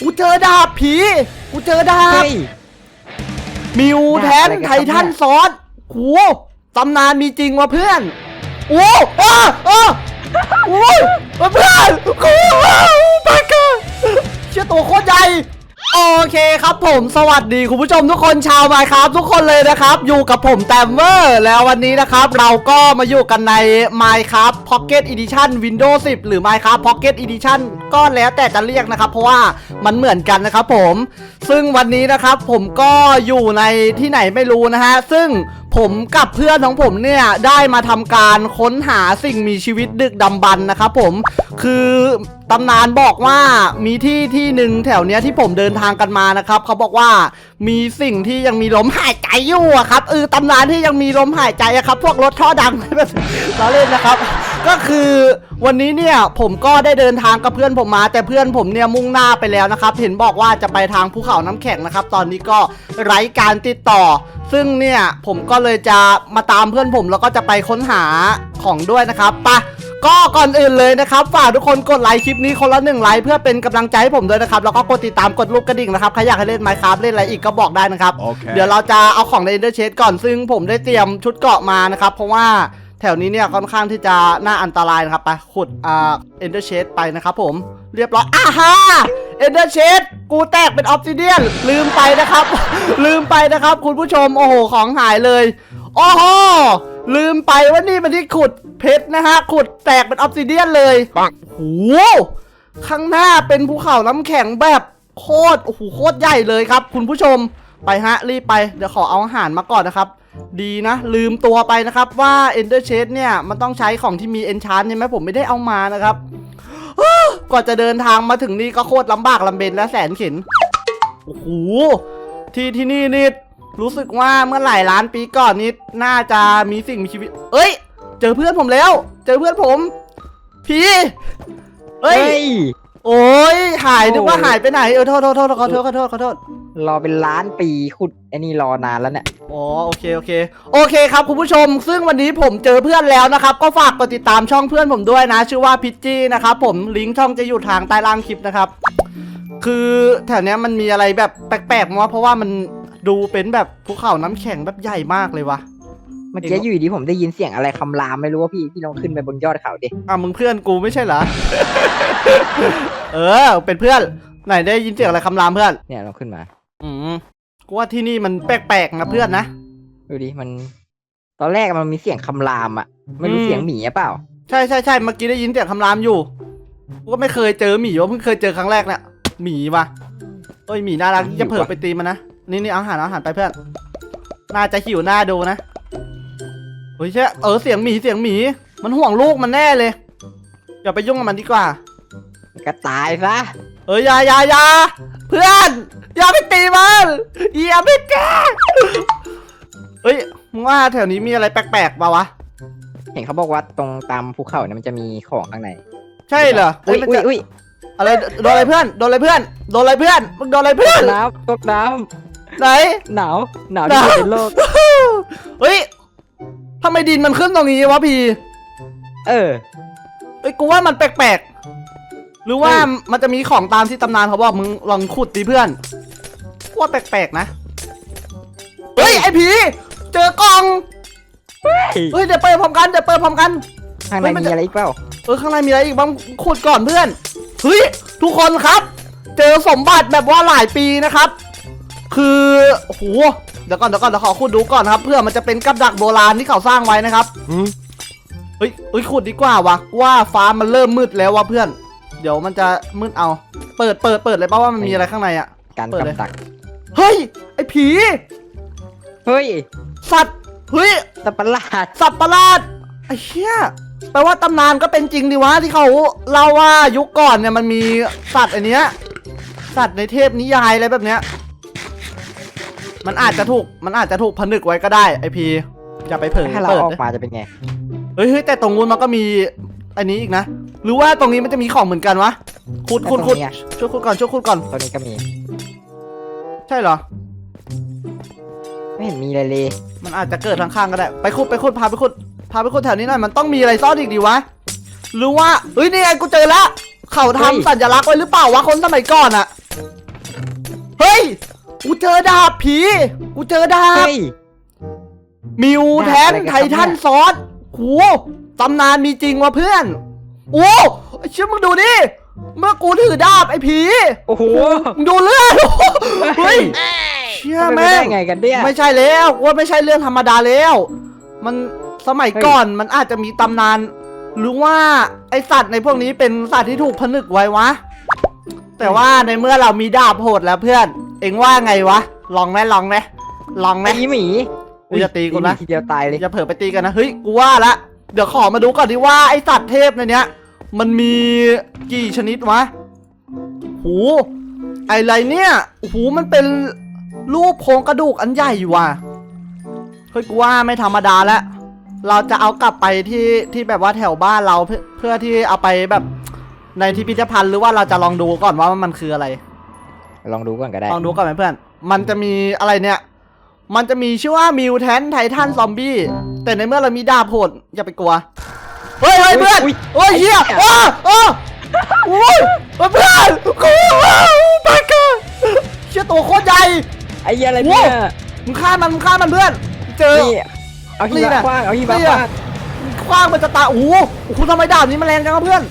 กูเจอดาบผี กูเจอดาบ เฮ้ย มิวแทนดาบอะไรกันไททันครับเนี่ยซอสโหตำนานมีจริงว่ะเพื่อน โอ้อ้าอ้าโอ้ยเพื่อนกูไปกันเชื่อตัวโคตรใหญ่ โอเคครับผมสวัสดีคุณผู้ชมทุกคนชาวไมครับ ทุกคนเลยนะครับ อยู่กับผมแตมเมอร์แล้ววันนี้นะครับ เราก็มาอยู่กันใน Minecraft Pocket Edition Windows 10 หรือ Minecraft Pocket Edition ก็แล้วแต่จะเรียกนะครับ เพราะว่ามันเหมือนกันนะครับผม ซึ่งวันนี้นะครับผมก็อยู่ในที่ไหนไม่รู้นะฮะ ซึ่ง ผมกับเพื่อนของผมเนี่ยได้มาทำการค้นหาสิ่งมีชีวิตดึกดำบรรพ์นะครับผมคือตำนานบอกว่ามีที่ที่หนึ่งแถวเนี้ยที่ผมเดินทางกันมานะครับเขาบอกว่ามีสิ่งที่ยังมีลมหายใจอยู่อะครับเออตำนานที่ยังมีลมหายใจอะครับ พวกรถท่อดังเราเล่นนะครับ ก็คือวันนี้เนี่ยผมก็ได้เดินทางกับเพื่อนผมมาแต่เพื่อนผมเนี่ยมุ่งหน้าไปแล้วนะครับ เห็นบอกว่าจะไปทางภูเขาน้ำแข็งนะครับ ตอนนี้ก็ไร้การติดต่อ ซึ่งเนี่ยผมก็เลยจะมาตามเพื่อนผมแล้วก็จะไปค้นหาของด้วยนะครับไปะก็ก่อนอื่นเลยนะครับ ฝากทุกคนกดไลค์คลิปนี้คนละหนึ่งไลค์เพื่อเป็นกำลังใจให้ผมด้วยนะครับ แล้วก็กดติดตามกดรูปกระดิ่งนะครับใครอยากให้เล่นไมค์ครับเล่นอะไรอีกก็บอกได้นะครับโอเคเดี๋ยวเราจะเอาของในเดอร์เชดก่อนซึ่งผมได้เตรียมชุดเกราะมานะครับ เพราะว่า แถวนี้เนี่ยค่อนข้างที่จะน่าอันตรายนะครับไปขุดอ่าเอนเดอร์เชดไปนะครับผมเรียบร้อยอ่าฮะเอนเดอร์เชดกูแตกเป็นออฟซิเดียนลืมไปนะครับ ลืมไปนะครับ คุณผู้ชมโอ้โหของหายเลยโอ้โหลืมไปว่านี่มันที่ขุดเพชรนะฮะขุดแตกเป็นออฟซิเดียนเลยปังโอ้โหข้างหน้าเป็นภูเขาน้ำแข็งแบบโคตรโอ้โหโคตรใหญ่เลยครับ คุณผู้ชมไปฮะรีบไปเดี๋ยวขอเอาอาหารมาก่อนนะครับ ดีนะ ลืมตัวไปนะครับว่า Ender Chest เนี่ย มันต้องใช้ของที่มี Enchant ใช่ไหมผมไม่ได้เอามานะครับ กว่าจะเดินทางมาถึงนี่ก็โคตรลำบากลำเบนและแสนเข็นโอ้โหที่ที่นี่นี่รู้สึกว่าเมื่อหลายล้านปีก่อนนี้น่าจะมีสิ่งมีชีวิต เอ้ย เจอเพื่อนผมแล้ว เจอเพื่อนผม พี่ เอ้ย โอ้ยหายนึกว่าโอ้ยหายไปไหนเออโทษโทษโทษขอโทษขอโทษขอโทษรอเป็นล้านปีขุดไอ้นี่รอนานแล้วเนี่ยอ๋อโอเคโอเค โอเคครับคุณผู้ชม ซึ่งวันนี้ผมเจอเพื่อนแล้วนะครับ ก็ฝากกดติดตามช่องเพื่อนผมด้วยนะ ชื่อว่าพิจจี้นะครับผมลิงก์ช่องจะอยู่ทางใต้ล่างคลิปนะครับ คือแถวเนี้ยมันมีอะไรแบบแปลกๆมั้งเพราะว่ามันดูเป็นแบบภูเขาน้ำแข็งแบบใหญ่มากเลยวะ เมื่อกี้อยู่ดีๆผมได้ยินเสียงอะไรคำรามไม่รู้ว่าพี่พี่ลองขึ้นไปบนยอดเขาดิอะมึงเพื่อนกูไม่ใช่เหรอ เออ เป็นเพื่อน ไหนได้ยินเสียงอะไรคำรามเพื่อน เนี่ยลองขึ้นมา อืมกูว่าที่นี่มันแปลกๆนะเพื่อนนะ ดูดิมัน ตอนแรกมันมีเสียงคำรามอะ ไม่รู้อืมเสียงหมีอะเปล่า ใช่ใช่ใช่เมื่อกี้ได้ยินเสียงคำรามอยู่ กูก็ไม่เคยเจอหมีวะเพิ่งเคยเจอครั้งแรกเนี่ยหมีว่ะเอ้ยหมีน่ารักหิวจะเผลอว่ะไปตีมันนะ นี่นี่เอาอาหารเอาอาหารไปเพื่อน น่าจะหิวหน้าดูนะ เฮ้ยใช่เออเสียงหมีเสียงหมี มันห่วงลูกมันแน่เลยอย่าไปยุ่งกับมันดีกว่า ก็ตายซะเอ้ยอยาอยาอยาเพื่อนอย่าไปตีมันอย่าไปแกล้งเอ้ยมึงว่าแถวนี้มีอะไรแปลกๆป่าวะ เห็นเขาบอกว่าตรงตามภูเขาเนี่ยมันจะมีของข้างในใช่เหรออุ้ยมันอุ้ยจะอุ้ยอะไรโดนอะไรเพื่อนโดนอะไรเพื่อนโดนอะไรเพื่อนมึงโดนอะไรเพื่อนน้ำตกน้ไหนำหนาวหนาวหที่นาวสุดในโลก เฮ้ย ทำไมดินมันขึ้นตรงนี้วะพี่เออ เอ้ยกูว่ามันแปลกๆ หรือว่าเฮ้ย มันจะมีของตามที่ตำนานเขาบอกมึงลองขุดดิเพื่อนกูว่าแปลกๆนะ เฮ้ยไอผีเจอกล่อง เฮ้ยเดี๋ยวเปิดพร้อมกันเดี๋ยวเปิดพร้อมกัน ข้างในเฮ้ยมันมีจะอะไรอีกเปล่าเออข้างในมีอะไรอีกบ้างขุดก่อนเพื่อนเฮ้ยทุกคนครับ เจอสมบัติแบบว่าหลายปีนะครับ คือโอ้โหเดี๋ยวก่อนเดี๋ยวก่อนเดี๋ยวขอขุดดูก่อนนะครับเพื่อมันจะเป็นกับดักโบราณที่เขาสร้างไว้นะครับอืมเฮ้ยเฮ้ยขุดดีกว่าวะว่าฟ้ามันเริ่มมืดแล้ววะเพื่อน เดี๋ยวมันจะมืดเอา เปิดเปิดเปิดเลยป่าว่ามันมีอะไรข้างในอะการเปิดเลย กำดักเฮ้ยไอผี เฮ้ยสัตว์เฮ้ยสัตว์ประหลาดสัตว์ประหลาดไอ้เหี้ยแปลว่าตำนานก็เป็นจริงดีวะที่เขาเล่าว่ายุคก่อนเนี่ยมันมีสัตว์อันเนี้ยสัตว์ในเทพนิยายอะไรแบบเนี้ย มันอาจจะถูก มันอาจจะถูกผนึกไว้ก็ได้ไอพีอย่าไปเผลอถ้าเราเปิดออกนะมาจะเป็นไง เฮ้ยเฮ้ยแต่ตรงนู้นมันก็มีอันนี้อีกนะ หรือว่าตรงนี้มันจะมีของเหมือนกันวะขุดขุดขุดแล้วตรงนี้อะ ช่วยขุดก่อนช่วยขุดก่อน ตัวนี้ก็มี ใช่เหรอ ไม่เห็นมีอะไรเลยมันอาจจะเกิดข้างๆก็ได้ ไปขุดไปขุดพาไปขุดพาไปขุดแถวนี้หน่อยมันต้องมีอะไรซ่อนอีกดีวะ หรือว่าเฮ้ยนี่ไงกูเจอแล้วเขาทำสัญลักษณ์ไว้หรือเปล่าวะคนสมัยก่อนอะเฮ้ย กูเจอดาบผี กูเจอดาบ เฮ้ย มิวแทนดาบอะไรกันไทครับทันเนี่ย ซอสโหตำนานมีจริงว่ะเพื่อน โอ้ไอ้เชื่อมึงดูดิเมื่อกูถือดาบไอ้ผีโอ้โห มึงดูเลือดเฮ้ยเชื่อทำไมไหมไม่ได้ไงกันเนี่ย ไม่ใช่แล้วกูว่าไม่ใช่เรื่องธรรมดาแล้ว มันสมัยเฮ้ย ก่อนมันอาจจะมีตำนาน หรือว่าไอสัตว์ในพวกนี้เป็นสัตว์ที่ถูกผนึกไว้วะ แต่ว่าในเมื่อเรามีดาบโหดแล้วเพื่อน เอ็งว่าไงวะ ลองไหมลองไหมลองไหมตีหมีกูจะตีกูนะทีเดียวตายเลยอย่าเผลอไปตีกันนะ เฮ้ย กูว่าละ เดี๋ยวขอมาดูก่อนดิว่าไอสัตว์เทพในเนี้ย มันมีกี่ชนิดวะหูไออะไรเนี่ยหูมันเป็นรูปโครงกระดูกอันใหญ่ว่ะ เฮ้ยกูว่าไม่ธรรมดาแล้ว เราจะเอากลับไปที่ที่แบบว่าแถวบ้านเราเพื่อเพื่อที่เอาไปแบบในที่พิพิธภัณฑ์หรือว่าเราจะลองดูก่อนว่ามันคืออะไร ลองดูก่อนก็ได้ลองดูก่อนไหมเพื่อน มันจะมีอะไรเนี่ย มันจะมีชื่อว่ามิวแทนไททันซอมบี้ แต่ในเมื่อเรามีดาบโหดอย่าไปกลัว เฮ้ยเฮ้ยเพื่อนอุ๊ยโอ้ยเฮียอ้าอ้าโอ้ยเพื่อนกูว้าวไปกันเชี่ยตัวโคตรใหญ่ ไอ้เหี้ยอะไรเนี่ยมึงฆ่ามันมึงฆ่ามันเพื่อน เจอนี่เอาหินี่มะน่ะคว้าง เอาหิมะนี่คน่ะว้างคว้างมันจะตายโอ้โหโอ้โหทำไมดาบนี้มันแรงจังวะเพื่อน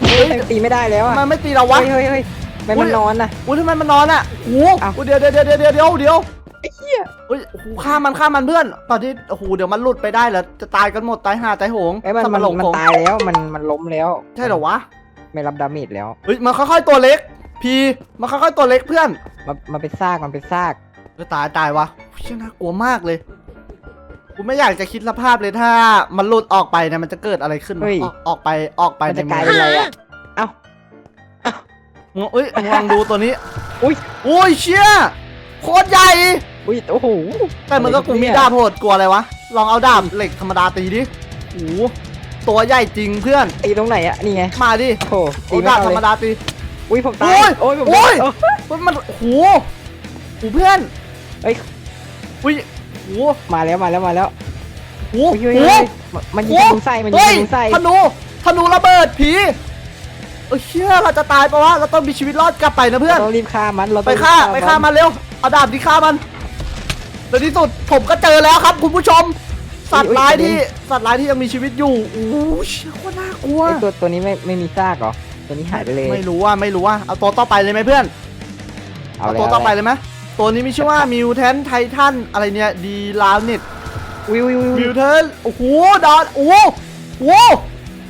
เฮ้ยตีไม่ได้แล้วอะมันไม่ตีเราวะ เฮ้ยเฮ้ยเฮ้ย ไม่อุ๊มันยนอนนะอุ้ยทำไมมันนอนอะโอ้โหอ้าวเดี๋ยวเดี๋ยวเดี๋ยวเดี๋ยวเดี๋ยวเดี๋ยวไอ้เหี้ยเฮ้ยโอ้โหฆ่ามันฆ่ามันเพื่อน ตอนที่โอ้โหเดี๋ยวมันหลุดไปได้แล้วจะตายกันหมดตายห่าตายโหงไอ้มันถ้ามันหลงมันโขงตายแล้วมันมันล้มแล้ว ใช่เหรอวะ ไม่รับดาเมจแล้วเฮ้ยมันค่อยๆตัวเล็ก พีมันค่อยๆตัวเล็กเพื่อน มันมันเป็นซากมันเป็นซากเออตายตายวะเชี่ยน่ากลัวมากเลยกูไม่อยากจะคิดสภาพเลยถ้า มันหลุดออกไปเนี่ยมันจะเกิดอะไรขึ้นวะเฮ้ยออกออกไปออกไปมันจะในกลายเมืเป็นอ มึงเอ้ยมึงลองดูตัวนี้อุ้ยอุ้ยเชี่ยโคตรใหญ่ อุ้ยโอ้โหแต่มันก็กูมีดาบโหดกลัวอะไรวะ ลองเอาดาบเหล็กธรรมดาตีดิโอ้โหตัวใหญ่จริงเพื่อน ตีตรงไหนอะนี่ไงมาดิโอ้โหตีโอ้ไม่ดาบเข้าธรเลรมยดาตี อุ้ยผมตายโอ้ยโอ้ยผมโอ้ยโอ้เฮ้ยมันโอ้โหโอ้โหเพื่อนเอ้ย อุ้ยโอ้โหมาแล้วมาแล้วมาแล้วโอ้โหอุ้ยโอ้อุ้ยโหอุ้ยมันยิงธนูใส่มันยิงเฮ้ธยนูใส่ธนูธนูระเบิดผี เออเชื่อเราจะตายปะวะเราต้องมีชีวิตรอดกลับไปนะเพื่อน เราต้องรีบฆ่ามัน เราต้ไปองรีบฆ่าไปฆ่ามันเร็วเอาดาบที่ฆ่ามันในที่สุดผมก็เจอแล้วครับ คุณผู้ชม สัตว์ร้ายที่สัตว์ร้ายที่ยังมีชีวิตอยู่โอ้โหเชี่ยโคตรน่ากลัว ไอ้ตัวตัวนี้ไม่ไม่มีซากเหรอ ตัวนี้หายไปเลย ไม่รู้ว่าไม่รู้ว่าเอาตัวต่อไปเลยไหมเพื่อน เอาเอาเลยตัวเอาต่อไปเลยเลยไหมตัวนี้มีชื่อว่ามิวแทนไททันอะไรเนี่ยดีลาวนิดอุ้ยอุ้ยอุ้ยมิวเทนโอ้โหดอนโอ้โหโอ้โห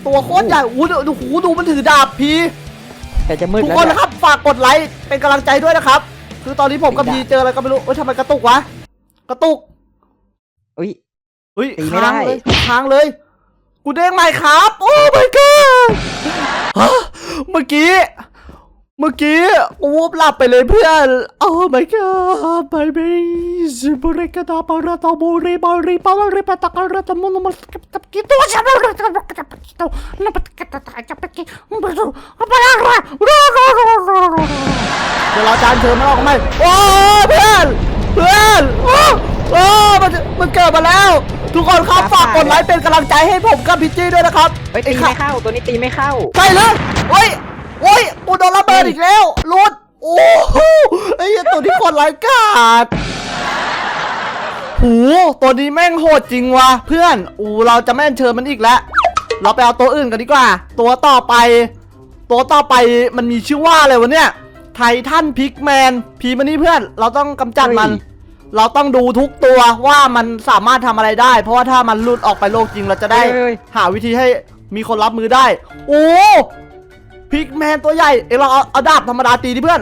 ตัวโคตรใหญ่โอ้โหดูดูโอ้โหดูมันถือดาบพีแต่จะมืดทุกแล้วคนเนี่ยนะครับฝากกดไลค์เป็นกำลังใจด้วยนะครับ คือตอนนี้ผมกับไม่พีได้เจออะไรก็ไม่รู้เอ้ยทำไมกระตุกวะกระตุกอุ้ย เฮ้ยตีไม่ค้างได้เลยค้างเลย กูเด้งใหม่ครับ โอ้ my god ฮะเมื่อกี้ เมื่อกี้กูวูบหลับไปเลยเพื่อนโอ้ my god baby ซิบริกาตาปาราตาบุริบาริปาลาริปาตะการะตะมุนมัสกับตะกิตัวฉันรักตะบักตะบักตัวนับตะตะตะจะไปกิบรูบาลาราเดี๋ยวเราจานเชิญมันออกมาไหมโอ้เพื่อนเพื่อนโอ้โอ้มันมันเกิดมาแล้ว ทุกคนครับฝากกดไลค์เป็นกำลังใจให้ผมกับพี่จี้ด้วยนะครับเฮ้ยตีไม่เข้าตัวนี้ตีไม่เข้าใช่เลยโอ้ยโอ้ย กูโดนระเบิดอีกแล้วหลุดโอ้โหไอ้เหี้ยตัวที่คนไร้ายกาดหูตัวนี้แม่งโหดจริงว่ะเพื่อนอูเราจะไม่อัญเชิญมันอีกแล้วเราไปเอาตัวอื่นกันดีกว่า ตัวต่อไป ตัวต่อไปมันมีชื่อว่าอะไรวะเนี่ยไททันพิกแมนพีมันนี่เพื่อน เราต้องกำจัดมันเฮ้ยเราต้องดูทุกตัวว่ามันสามารถทำอะไรได้ เพราะว่าถ้ามันหลุดออกไปโลกจริงเราจะได้เฮ้ยหาวิธีให้มีคนรับมือได้ โอ้ พิกแมนตัวใหญ่เอ้ยเราเอาเอาดาบธรรมดาตีดิเพื่อน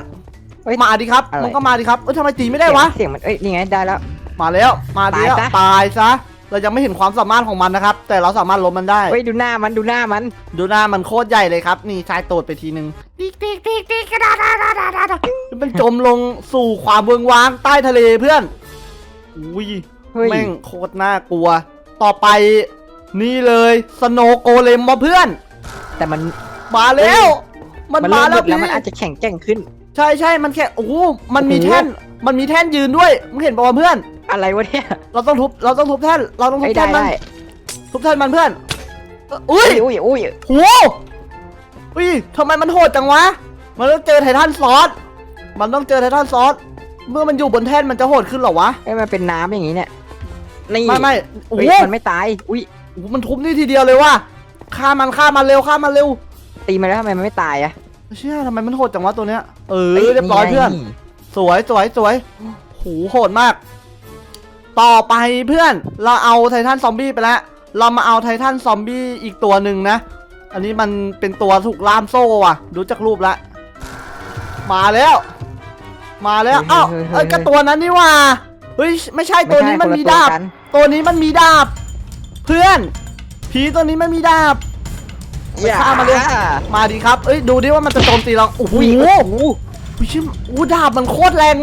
เฮ้ย มาดิครับอะไร มันก็มาดิครับเอ้ยทำไมตีไม่ได้วะ เสียงมันเอ้ยนี่ไงได้แล้ว มาแล้วมาดิแล้วตายซะ ตายซะเรายังไม่เห็นความสามารถของมันนะครับ แต่เราสามารถล้มมันได้เฮ้ยดูหน้ามันดูหน้ามันดูหน้ามันโคตรใหญ่เลยครับ นี่ชายโตดไปทีนึงติ๊กติ๊กติ๊กติ๊กกระดาดาดาดาดาดามันจมลงสู่ความเบืองว้างใต้ทะเลเพื่อนอุ้ย เฮ้ยแม่งโคตรน่ากลัว ต่อไปนี่เลยสโนโกเลมมาเพื่อน แต่มัน มาแล้ว มันมันมาเริ่มแล้มืวดแล้วมันพี่อาจจะแข็งแกร่งขึ้น ใช่ใช่มันแค่โอ้โหมันมีโอ้โห แท่น มันมีแท่นยืนด้วยมึงเห็นป่าวะเพื่อน อะไรวะเนี่ยเราต้องทุบเราต้องทุบแท่นเราต้องทุไอ้บยได้แท่นมันได้ทุบแท่นมันเพื่อนเอ่ออุ้ยอุ้ยอุ้ยโหอุ้ยทำไมมันโหดจังวะ มันต้องเจอไททันซอสมันต้องเจอไททันซอสเมื่อมันอยู่บนแท่นมันจะโหดขึ้นเหรอวะไอ้ยมันเป็นน้ำอย่างงี้เนี่ยนี่ไม่ไม่โอ้เฮ้โหยมันไม่ตายอุ้ย โอ้โหมันทุบนี่ทีเดียวเลยว่ะฆ่ามันฆ่ามันเร็วฆ่ามันเร็ว ตีมาแล้วทำไมมันไม่ตายอะเชื่อทำไมมันโหดจังวะตัวเนี้ยเออฮ้เรียบร้อยไงเพื่อน สวยสวยสวยโหโหดมาก ต่อไปเพื่อน เราเอาไททันซอมบี้ไปแล้ว เรามาเอาไททันซอมบี้อีกตัวหนึ่งนะ อันนี้มันเป็นตัวถูกล่ามโซ่ว่ะดูจากรูปแล้วมาแล้ว มาแล้วอ้าวเอ้ยกระตัวนั้นนี่ว่าเฮ้ยไม่ใช่ตัวนี้มันมีดาบไใช่คนละตัวนี้มันมีดาบ เพื่อน ผีตัวนี้ไม่มีดาบ ตัวกันฆ่ามันเลย มาดีครับ เอ้ยดูดิว่ามันจะโจมตีเราโอ้โหอุ้ยโอ้โหอุ้ยชิมอู้ดาบมันโคตรแรง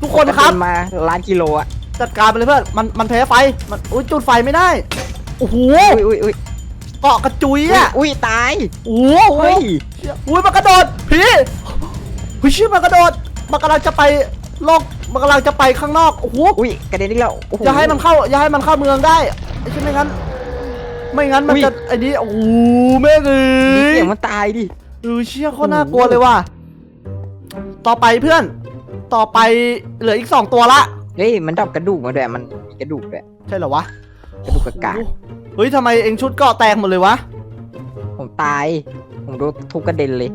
ทุกคนครับกะเด็มาล้านกิโลอะจัดการไปเลยเพื่อนมันมันแพ้ไฟมันอุ้ยจุดไฟไม่ได้โอ้โหอุ้ยอุ้ยอุ้ยเกาะกระจุยอุ้ยอะอุ้ยตายโอ้โหเฮ้ยอุ้ยมันกระโดดผีเฮ้ยชื่อมันกระโดดมันกำลังจะไปโลกมันกำลังจะไปข้างนอกโอ้โหอุ้ยกระเด็นอีกแล้วโอ้โหอย่าให้มันเข้าอย่าให้มันเข้าเมืองได้ไม่ใช่ไม่งั้น ไม่งั้นมันอุ๊ยจะไอ้นี่โอ้โหแม่งเอ้เสียยงมันตายดิเออเชี่ยโคตรน่ากลัวเลยว่ะต่อไปเพื่อน ต่อไปเหลืออีกสองตัวละเฮ้ยมันดรอปกระดูกมาด้วยมันมีกระดูกด้วยใช่เหรอวะกระดูกกระกากเฮ้ยทำไมเองชุดเกราะแตกหมดเลยวะผมตาย ผมโดนทุบกระเด็นเลย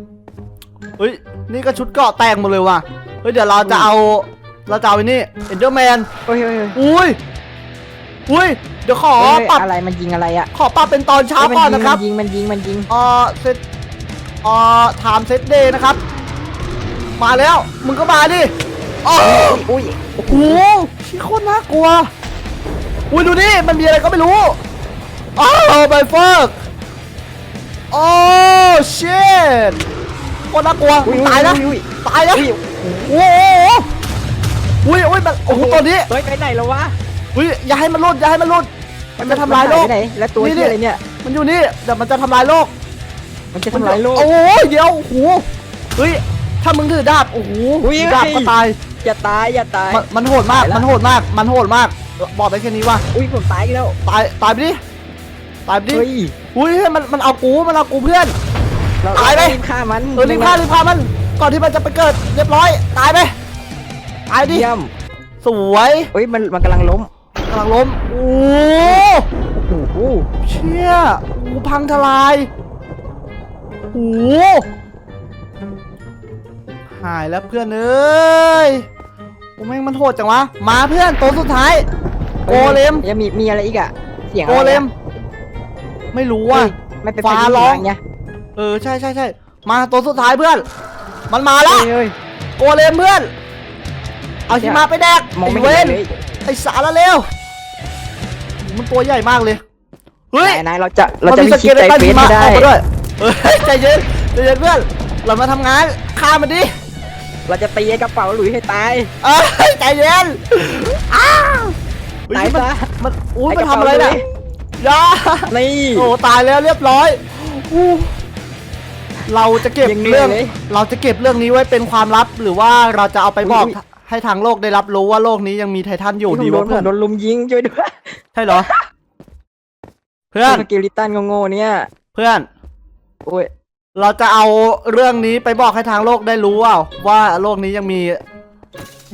เฮ้ยนี่ก็ชุดเกราะแตกหมดเลยว่ะเฮ้ยเดี๋ยวเราจะเอาเราจะเอาไอ้นี่เอ็นเดอร์แมนเฮ้ยเฮ้ยเฮ้ยอุ้ยอุ้ยเดี๋ยวขอเฮ้ยปรับอะไรมันยิงอะไรอะขอปรับเป็นตอนเช้าฮ้ยก่อนมันะครับมันยิงมันยิงมันยิงเอ่อเซตเอ่อไทม์เซตเดย์นะครับ มาแล้วมึงก็มาดิอ๋ออุ้ยโอ้โหชี้โคตรน่ากลัวอุ้ยดูนี่มันมีอะไรก็ไม่รู้อ้าวไบเฟิร์กโอ้ชิตโคตรน่ากลัวอุ้ยตายนะอุ้ยตายนะอุ้ยโอ้โหอุ้ยอุ้ยมันโอ้โหตัวนี้เฮ้ยไปไหนแล้ววะอุ้ยอย่าให้มันรุดอย่าให้มันรุด มันจะทำลายโลกมันหไปไหนแล้วตัวนี่ที่อะไรเนี่ย มันอยู่นี่เดี๋ยวมันจะทำลายโลก มันจะทำลายโลก โอ้โหเดี๋ยวโอ้โหเฮ้ยถ้ามึงถือดาบโอ้โหอุ้ยถือดาบก็ตายอย่าตายอย่าตาย มันมันโหดมากตายละมันโหดมากมันโหดมากบอกได้แค่นี้ว่าอุ้ยผมตายอีกแล้วตายตายไปดิตายไปดิเฮ้ยอุ้ยมันมันเอากูมันเอากูเพื่อนเราตายไหมรีบฆ่ามันเออรีบฆ่ารีบฆ่ามัน ก่อนที่มันจะไปเกิดเรียบร้อยตายไปตายดิเยี่ยมสวยเฮ้ยมันมันกำลังล้มกำลังล้ม โอ้โอ้โหเชี่ยโอ้พังทลายโอ้หายแล้วเพื่อนเอ้ยโอ้แม่งมันโหดจังวะ มาเพื่อนตัวสุดท้าย โกเลมยังมีมีอะไรอีกอะเสียงโกอะไรเลอะมไม่รู้เฮ้ว่ะยไม่เป็นฟ้าไปร้องเนี่ยเออใช่ใช่ใช่มาตัวสุดท้ายเพื่อน มันมาแล้วเฮ้ยโกเลมเพื่อน เอาหิมะไปแดกมองไอ้ไม่เวเห็นนเลยไอ้สารละเร็ว มันตัวใหญ่มากเลย เฮ้ย นายนายเราจะเราจะมันมีสคลิปเกใจเลตันเฟหิซมะไม่ได้ออกมาด้วยเฮ้ยใจเย็นใจเย็นเพื่อน เรามาทำงานฆ่ามันดิเราจะตีไอ้กระเป๋าหลุยให้ตาย เอ้ยใจเย็นอ้าวเฮ้ตายมันซะ มันอุ้ยไอ้มันกระทำเป๋าอะไรเนี่ยเลยอยานี่ โอ้ตายแล้วเรียบร้อยอู้เราจะเก็บยังเหนื่เรื่ออยงเลยเราจะเก็บเรื่องนี้ไว้เป็นความลับหรือว่าเราจะเอาไปบอกอุ๊ย ให้ทางโลกได้รับรู้ว่าโลกนี้ยังมีไททันอยู่ผมดีโดวะนผเพื่อมนโดนลุมยิงช่วยด้วยใช่เหรอ เพื่อนสกิลิตันโง่ๆเนี่ยเพื่อน โอ้ยเราจะเอาเรื่องนี้ไปบอกให้ทางโลกได้รู้ว่าว่าโลกนี้ยังมี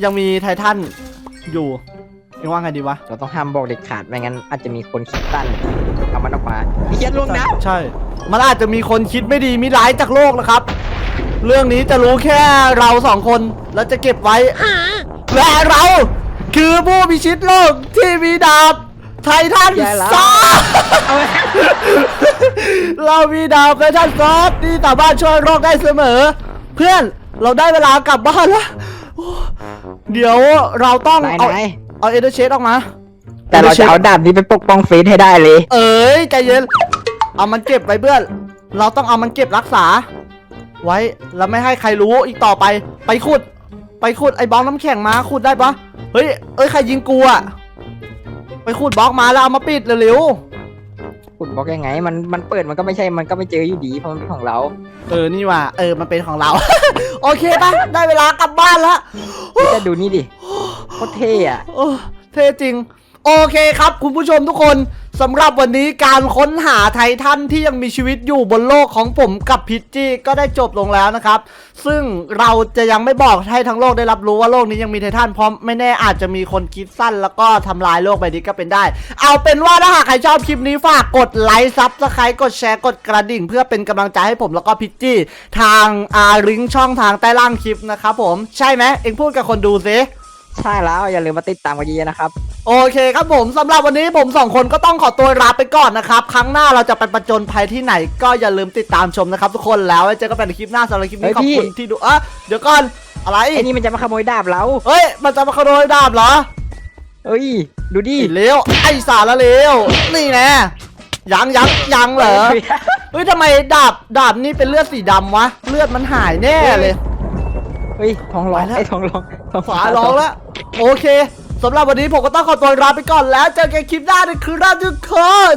ยังมีไททันอยู่เอ็งว่าไงดีวะ เราต้องห้ามบอกเด็ดขาดไม่งั้นอาจจะมีคนคิดตันเอามันออกมาพี่เขียนลงน้ใช่ มันอาจจะมีคนคิดไม่ดีมิร้ายจากโลกนะครับ เรื่องนี้จะรู้แค่เราสองคนแล้วจะเก็บไว้และเราคือผู้พิชิตโลกที่มีดาบไททันซอสำเอาไว้เรามีดาบไททันซอสที่สามารถช่วยโลกได้เสมอ เพื่อนเราได้เวลากลับบ้านแล้วโอ้เดี๋ยวเราต้องนายเอานายเอาเอเดอร์เชดออกมา แต่เราจะเอาดาบนี้ไปปกป้องเฟซให้ได้เลย เอ้ยใจเย็น เอามันเก็บไว้เพื่อน เราต้องเอามันเก็บรักษา ไว้แล้วไม่ให้ใครรู้อีกต่อไป ไปขุด ไปขุดไอ้บล็อกน้ำแข็งมาขุดได้ปะเฮ้ยเอ้ยใครยิงกูอะไปขุดบล็อกมาแล้วเอามาปิดเร็วคุณบอกยังไง มันมันเปิดมันก็ไม่ใช่มันก็ไม่เจออยู่ดีเพราะมันเป็นของเรา ๆเออนี่ว่าเออมันเป็นของเรา โอเคปะได้เวลากลับบ้านแล้วพี่จะดูนี่ดิโคตรเท่อะ โอ้เท่จริง โอเคครับ คุณผู้ชมทุกคน สำหรับวันนี้การค้นหาไททันที่ยังมีชีวิตอยู่บนโลกของผมกับพิจจี้ก็ได้จบลงแล้วนะครับ ซึ่งเราจะยังไม่บอกให้ทั้งโลกได้รับรู้ว่าโลกนี้ยังมีไททันเพราะไม่แน่อาจจะมีคนคิดสั้นแล้วก็ทำลายโลกใบนี้ก็เป็นได้ เอาเป็นว่าถ้าหากใครชอบคลิปนี้ฝากกดไลค์ซับสไครต์กดแชร์กดกระดิ่ง เพื่อเป็นกำลังใจให้ผมแล้วก็พิจจี้ทางอาลิงช่องทางใต้ล่างคลิปนะครับผมใช่ไหมเอ็งพูดกับคนดูซิ ใช่แล้วอย่าลืมมาติดตามกันเยอะๆนะครับ โอเคครับผมสำหรับวันนี้ผมสองคนก็ต้องขอตัวลาไปก่อนนะครับ ครั้งหน้าเราจะไปประจนภัยที่ไหน ก็อย่าลืมติดตามชมนะครับ ทุกคนแล้วไว้เจอกันใหม่ในคลิปหน้าสำหรับคลิปนี้เฮ้ยขอบคุณพี่ที่ดูอะเดี๋ยวก่อนอะไรไอ้นี่มันจะมาขโมยดาบเราเฮ้ยมันจะมาขโมยดาบเหรอเอ้ย ดูดิไอ้เลวไอ้สารเลวนี่แน่ยังยังยังเหรอ เฮ้ยทำไมดาบดาบนี่เป็นเลือดสีดำวะ เลือดมันหายแน่เลย เฮ้ยทองร้องไปแล้วไอ้ทองร้องขวาร้องแล้วโอเคสำหรับวันนี้ผมก็ต้องขอตัวลาไปก่อนแล้วเจอกันคลิปหน้าในคืนหน้าทุกคน